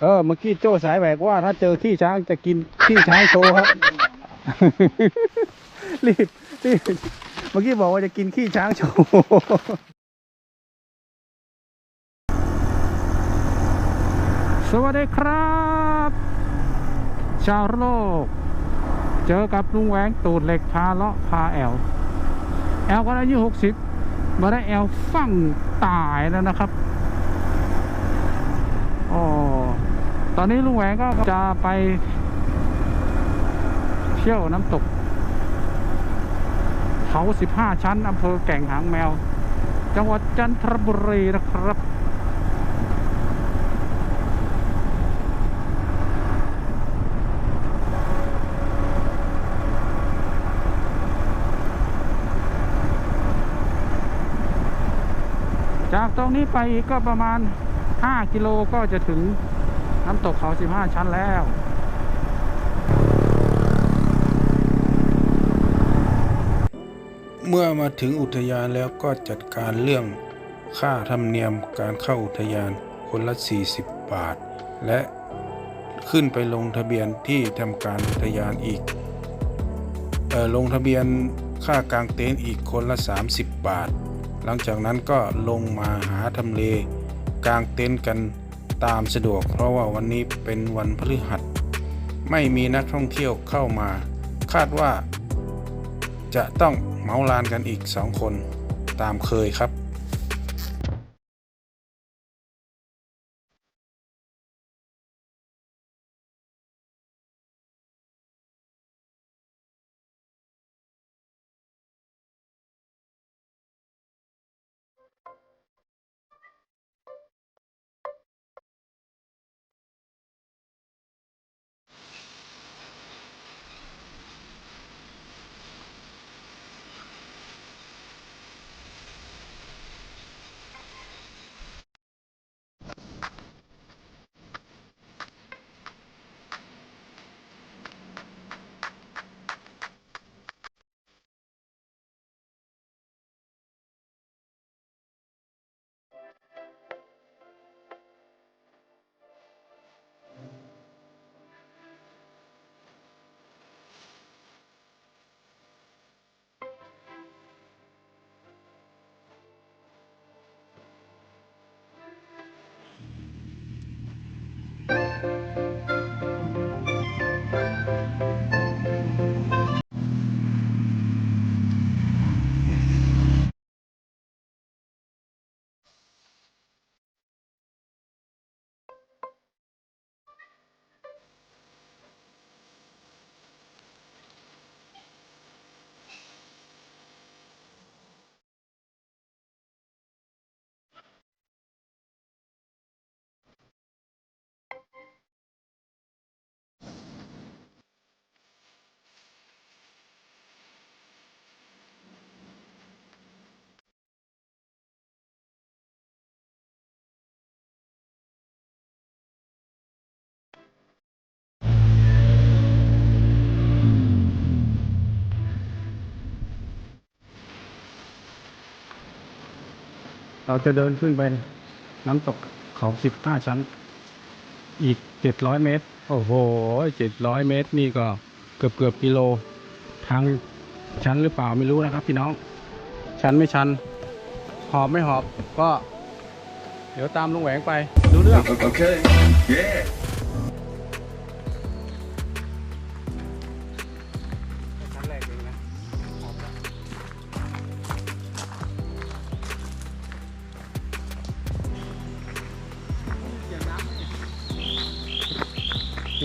เออเมื่อกี้โจ้สายแหวกว่า ถ้าเจอขี้ช้างจะกินขี้ช้างโชว์ครับ รีบรีบเมื่อกี้บอกว่าจะกินขี้ช้างโชว์สวัสดีครับ ชาวโลก เจอกับลุงแหวงตูดเหล็กพาเลาะพาแอล แอลก็อายุหกสิบมาได้แอลฟั่งตายแล้วนะครับ อ๋อ ตอนนี้ลุงแหวงก็จะไปเที่ยวน้ำตกเขาสิบห้าชั้นอำเภอแก่งหางแมว จังหวัดจันทบุรีนะครับ จากตรงนี้ไปอีกก็ประมาณ 5 กิโลก็จะถึง น้ำตกเขา 15 ชั้นแล้ว เมื่อมาถึงอุทยานแล้วก็จัดการเรื่องค่าธรรมเนียมการเข้าอุทยานคนละ 40 บาท และขึ้นไปลงทะเบียนที่ทำการอุทยานอีกออลงทะเบียนค่ากางเต็นท์อีกคนละ 30 บาท หลังจากนั้นก็ลงมาหาทำเลกางเต็นท์กัน ตามสะดวก เพราะว่าวันนี้เป็นวันพฤหัส ไม่มีนักท่องเที่ยวเข้ามา คาดว่า จะต้องเมาลานกันอีกสองคนตามเคยครับ เราจะเดินขึ้นไปน้ำตกเขา15ชั้น อีกเจ็ดร้อยเมตร โอ้โหเจ็ดร้อยเมตรนี่ก็เกือบเกือบกิโล ทางชันหรือเปล่าไม่รู้นะครับ พี่น้อง ชันไม่ชันหอบไม่หอบก็ เดี๋ยวตามลุงแหวงไปดูเรื่อง Okay. yeah.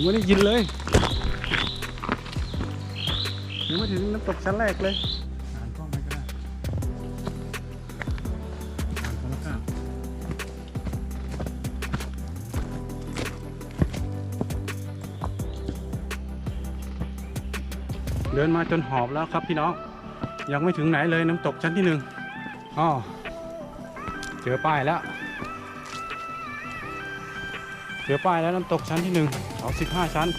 ไม่ได้ยินเลยยังไม่ถึงน้ำตกชั้นแรกเลยอ่านกล้องไปก็ได้อ่านคนละข้างเดินมาจนหอบแล้วครับพี่น้อง ยังไม่ถึงไหนเลยน้ำตกชั้นที่หนึ่งอ๋อเจอป้ายแล้วเจอป้ายแล้วน้ำตกชั้นที่หนึ่ง เขาสิบห้าชั้น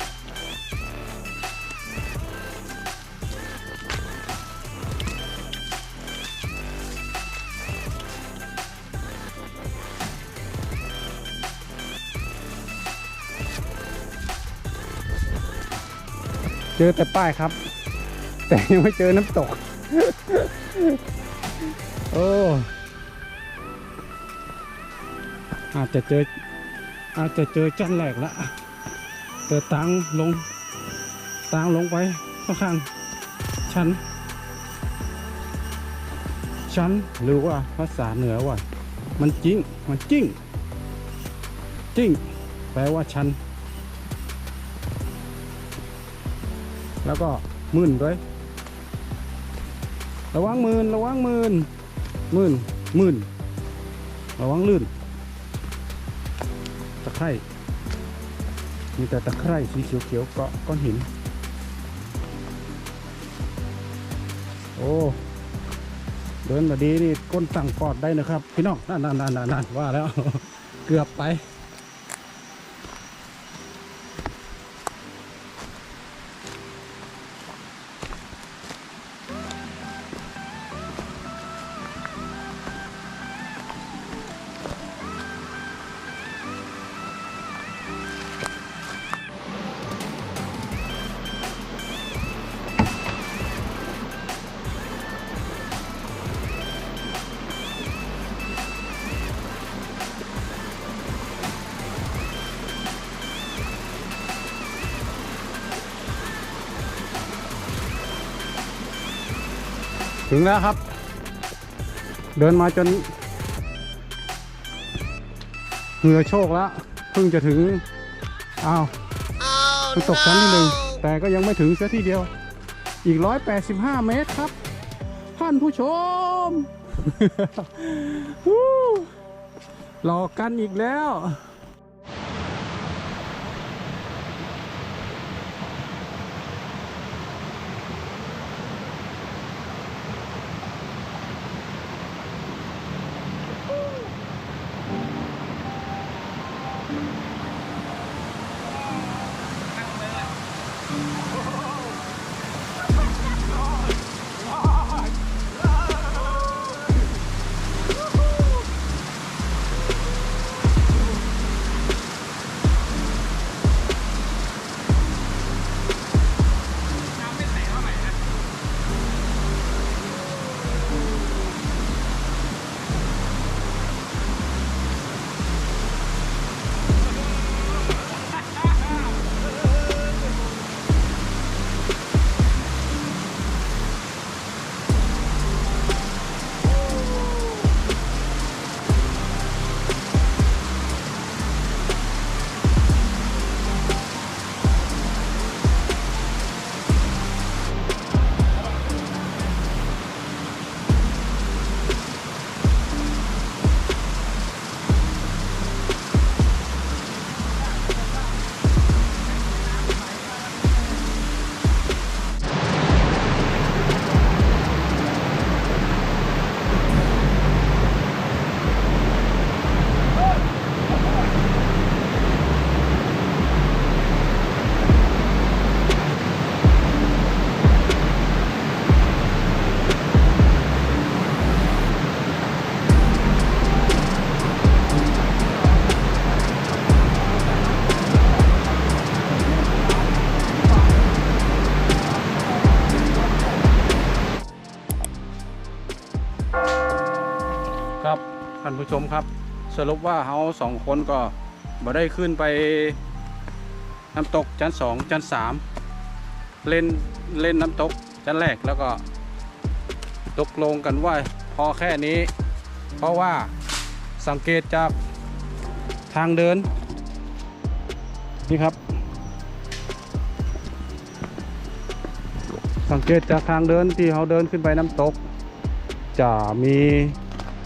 เจอแต่ป้ายครับ แต่ยังไม่เจอน้ำตก โอ้อาจจะเจออาจจะเจอจันแหลกละ เดินตังลงตังลงไปค่อนข้างชันชันหรือว่าภาษาเหนือว่า มันจริงมันจริงจริงแปลว่าชัน แล้วก็หมื่นด้วยระวังหมื่นระวังหมื่นหมื่นหมื่นระวังลื่นตะไคร่ มีแต่ตะไคร่สีเขียวๆเกาะก้อนหิน โอ้เดินมาดีนี่ก้นสั่งกอดได้นะครับ พี่น้องนั่นนั่นนั่นนั่นว่าแล้ว เกือบไป ถึงแล้วครับ เดินมาจนเหงื่อโชกแล้วเพิ่งจะถึงอ้าวมันตกชั้นที่หนึ่งแต่ก็ยังไม่ถึงเสียทีเดียว อีก 185 เมตรครับ ท่านผู้ชมฮู้รอกันอีกแล้ว ผู้ชมครับ สรุปว่าเขาสองคนก็บ่ได้ขึ้นไปน้ำตกชั้นสองชั้นสามเล่นเล่นน้ำตกชั้นแรกแล้วก็ตกลงกันว่าพอแค่นี้ เพราะว่าสังเกตจากทางเดิน นี่ครับ สังเกตจากทางเดินที่เขาเดินขึ้นไปน้ำตก จะมี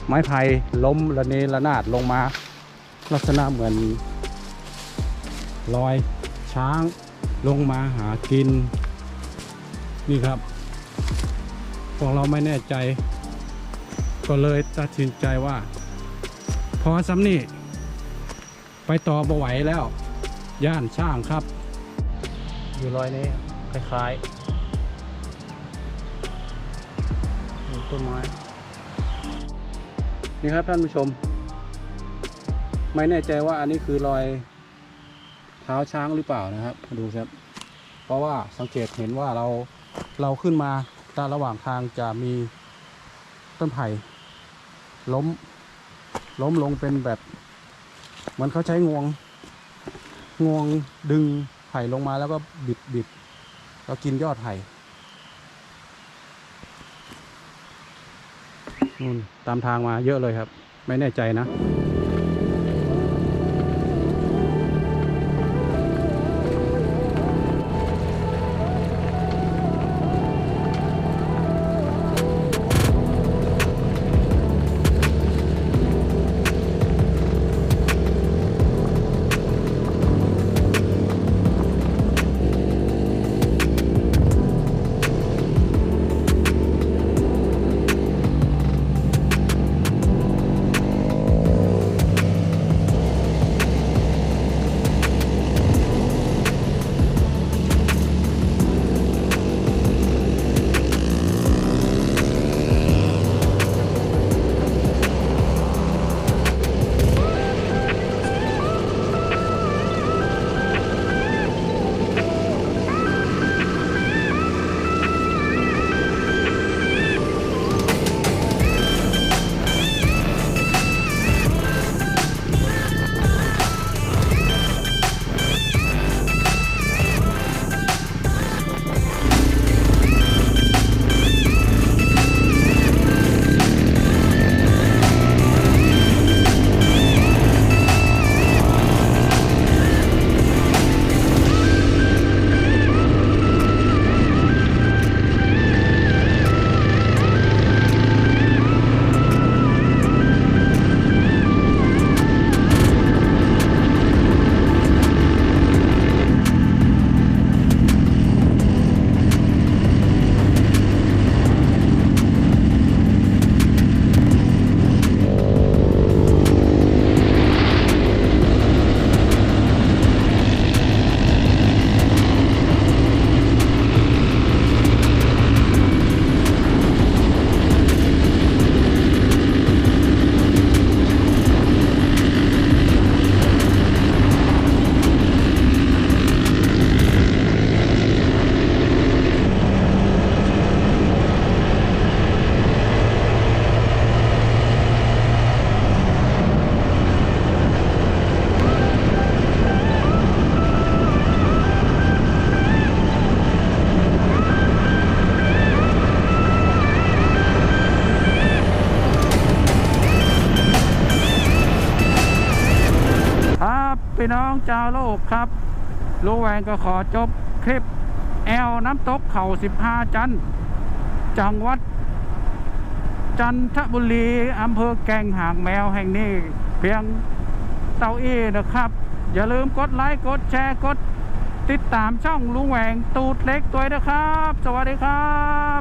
ไม้ไผ่ล้มระเนระนาดลงมา ลักษณะเหมือนรอยช้างลงมาหากิน นี่ครับ พวกเราไม่แน่ใจ ก็เลยตัดสินใจว่า พอซ้ำนี่ ไปต่อบ่ไหวแล้ว ย่านช่างครับ อยู่รอยนี้ คล้ายๆต้นไม้ นี่ครับท่านผู้ชม ไม่แน่ใจว่าอันนี้คือรอยเท้าช้างหรือเปล่านะครับดูครับ เพราะว่าสังเกตเห็นว่าเราเราขึ้นมาตาระหว่างทางจะมีต้นไผ่ล้ม ล้มลงเป็นแบบเหมือนเขาใช้งวง งวงดึงไผ่ลงมาแล้วก็บิดบิดแล้วกินยอดไผ่ นู่นตามทางมาเยอะเลยครับ ไม่แน่ใจนะ พี่น้องชาวโลกครับลูแวงก็ขอจบคลิป แอลน้ำตกเขา15 จันจังหวัด จันทบุรีอำเภอแก่งหางแมวแห่งนี้เพียงเตาอี้นะครับ อย่าลืมกดไลค์ กดแชร์ กดติดตามช่องลุงแหวงตูดเล็กตัวนะครับ สวัสดีครับ